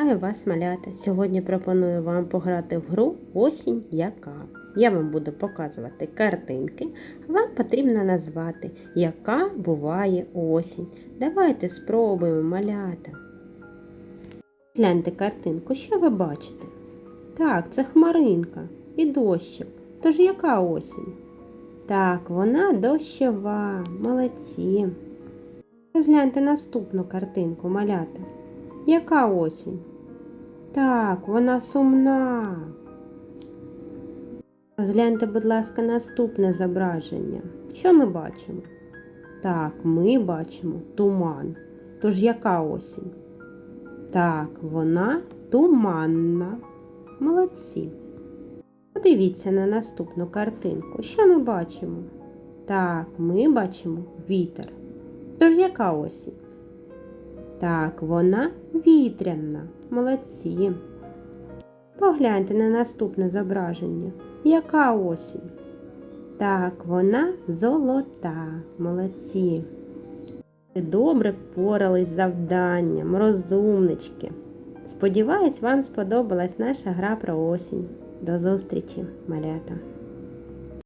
Вітаю вас, малята! Сьогодні пропоную вам пограти в гру Осінь яка. Я вам буду показувати картинки, вам потрібно назвати, яка буває осінь. Давайте спробуємо малята. Гляньте картинку, що ви бачите? Так, це хмаринка і дощик. Тож яка осінь? Так, вона дощова. Молодці. Розгляньте наступну картинку, малята. Яка осінь? Так, вона сумна. Розгляньте, будь ласка, наступне зображення. Що ми бачимо? Так, ми бачимо туман. Тож яка осінь? Так, вона туманна. Молодці. Подивіться на наступну картинку. Що ми бачимо? Так, ми бачимо вітер. Тож яка осінь? Так, вона вітряна. Молодці. Погляньте на наступне зображення. Яка осінь? Так, вона золота. Молодці. Добре впорались з завданням, розумнички. Сподіваюсь, вам сподобалась наша гра про осінь. До зустрічі, малята!